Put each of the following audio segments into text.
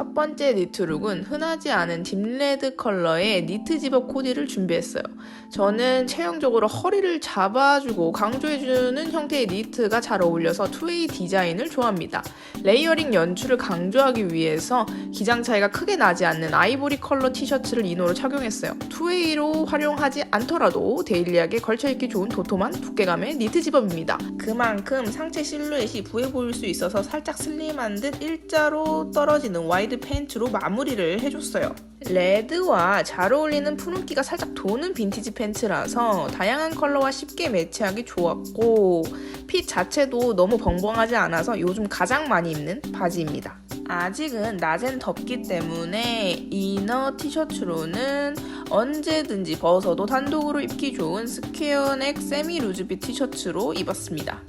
첫 번째 니트룩은 흔하지 않은 딥레드 컬러의 니트 집업 코디를 준비했어요. 저는 체형적으로 허리를 잡아주고 강조해주는 형태의 니트가 잘 어울려서 투웨이 디자인을 좋아합니다. 레이어링 연출을 강조하기 위해서 기장 차이가 크게 나지 않는 아이보리 컬러 티셔츠를 이너로 착용했어요. 투웨이로 활용하지 않더라도 데일리하게 걸쳐 입기 좋은 도톰한 두께감의 니트 집업입니다. 그만큼 상체 실루엣이 부해 보일 수 있어서 살짝 슬림한 듯 일자로 떨어지는 와이드 팬츠로 마무리를 해줬어요. 레드와 잘 어울리는 푸른기가 살짝 도는 빈티지 팬츠라서 다양한 컬러와 쉽게 매치하기 좋았고 핏 자체도 너무 벙벙하지 않아서 요즘 가장 많이 입는 바지입니다. 아직은 낮엔 덥기 때문에 이너 티셔츠로는 언제든지 벗어도 단독으로 입기 좋은 스퀘어넥 세미 루즈핏 티셔츠로 입었습니다.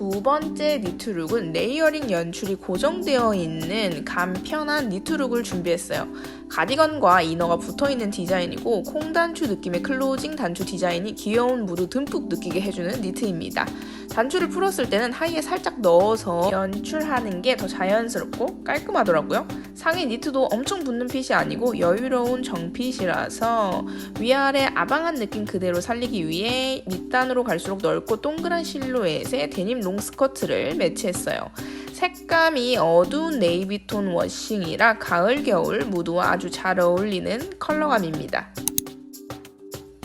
두 번째 니트룩은 레이어링 연출이 고정되어 있는 간편한 니트룩을 준비했어요. 가디건과 이너가 붙어있는 디자인이고 콩단추 느낌의 클로징 단추 디자인이 귀여운 무드 듬뿍 느끼게 해주는 니트입니다. 단추를 풀었을 때는 하의에 살짝 넣어서 연출하는 게 더 자연스럽고 깔끔하더라고요. 상의 니트도 엄청 붙는 핏이 아니고 여유로운 정핏이라서 위아래 아방한 느낌 그대로 살리기 위해 밑단으로 갈수록 넓고 동그란 실루엣의 데님 롱 스커트를 매치했어요. 색감이 어두운 네이비톤 워싱이라 가을 겨울 무드와 아주 잘 어울리는 컬러감입니다.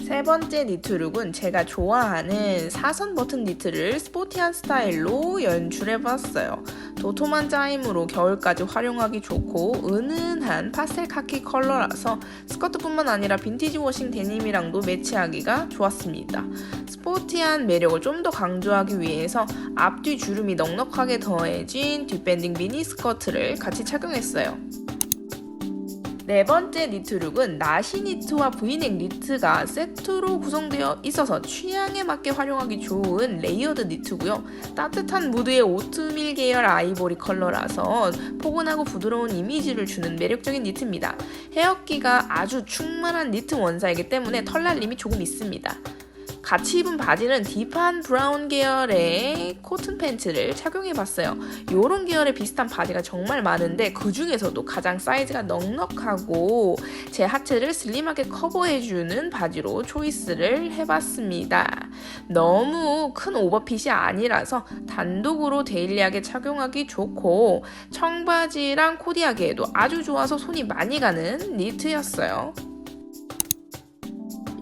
세 번째 니트룩은 제가 좋아하는 사선 버튼 니트를 스포티한 스타일로 연출해봤어요. 도톰한 짜임으로 겨울까지 활용하기 좋고 은은한 파스텔 카키 컬러라서 스커트뿐만 아니라 빈티지 워싱 데님이랑도 매치하기가 좋았습니다. 스포티한 매력을 좀 더 강조하기 위해서 앞뒤 주름이 넉넉하게 더해진 뒷밴딩 미니 스커트를 같이 착용했어요. 네 번째 니트룩은 나시 니트와 브이넥 니트가 세트로 구성되어 있어서 취향에 맞게 활용하기 좋은 레이어드 니트고요. 따뜻한 무드의 오트밀 계열 아이보리 컬러라서 포근하고 부드러운 이미지를 주는 매력적인 니트입니다. 헤어기가 아주 충만한 니트 원사이기 때문에 털날림이 조금 있습니다. 같이 입은 바지는 딥한 브라운 계열의 코튼 팬츠를 착용해봤어요. 이런 계열의 비슷한 바지가 정말 많은데 그 중에서도 가장 사이즈가 넉넉하고 제 하체를 슬림하게 커버해주는 바지로 초이스를 해봤습니다. 너무 큰 오버핏이 아니라서 단독으로 데일리하게 착용하기 좋고 청바지랑 코디하기에도 아주 좋아서 손이 많이 가는 니트였어요.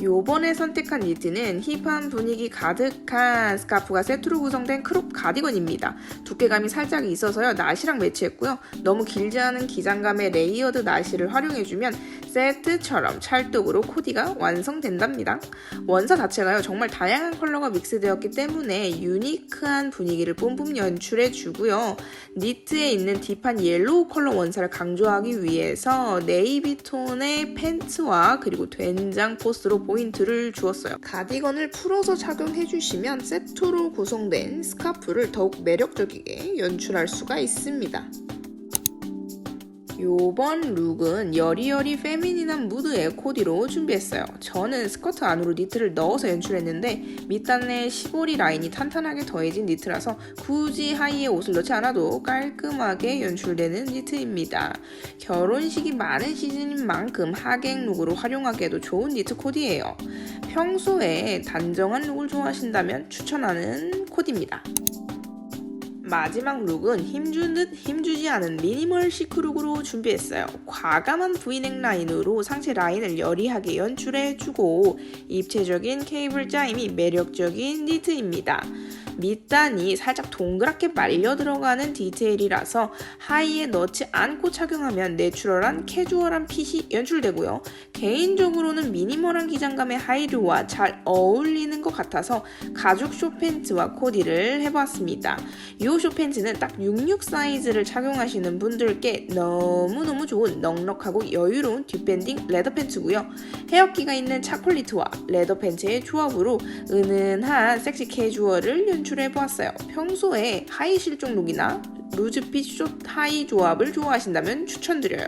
요번에 선택한 니트는 힙한 분위기 가득한 스카프가 세트로 구성된 크롭 가디건입니다. 두께감이 살짝 있어서요. 나시랑 매치했고요. 너무 길지 않은 기장감의 레이어드 나시를 활용해주면 세트처럼 찰떡으로 코디가 완성된답니다. 원사 자체가요. 정말 다양한 컬러가 믹스되었기 때문에 유니크한 분위기를 뿜뿜 연출해주고요. 니트에 있는 딥한 옐로우 컬러 원사를 강조하기 위해서 네이비 톤의 팬츠와 그리고 된장 포스로 포인트를 주었어요. 가디건을 풀어서 착용해 주시면 세트로 구성된 스카프를 더욱 매력적이게 연출할 수가 있습니다. 요번 룩은 여리여리 페미닌한 무드의 코디로 준비했어요. 저는 스커트 안으로 니트를 넣어서 연출했는데 밑단에 시보리 라인이 탄탄하게 더해진 니트라서 굳이 하의에 옷을 넣지 않아도 깔끔하게 연출되는 니트입니다. 결혼식이 많은 시즌인 만큼 하객 룩으로 활용하기에도 좋은 니트 코디예요. 평소에 단정한 룩을 좋아하신다면 추천하는 코디입니다. 마지막 룩은 힘준 듯 힘주지 않은 미니멀 시크룩으로 준비했어요. 과감한 V넥 라인으로 상체 라인을 여리하게 연출해주고 입체적인 케이블 짜임이 매력적인 니트입니다. 밑단이 살짝 동그랗게 말려 들어가는 디테일이라서 하의에 넣지 않고 착용하면 내추럴한 캐주얼한 핏이 연출되고요. 개인적으로는 미니멀한 기장감의 하이류와 잘 어울리는 것 같아서 가죽 쇼팬츠와 코디를 해봤습니다. 이 쇼팬츠는 딱 66 사이즈를 착용하시는 분들께 너무너무 좋은 넉넉하고 여유로운 뒷밴딩 레더 팬츠고요. 헤어기가 있는 차콜리트와 레더 팬츠의 조합으로 은은한 섹시 캐주얼을 연출 해 보았어요. 평소에 하이 실종 룩이나 루즈핏 숏 하이 조합을 좋아하신다면 추천드려요.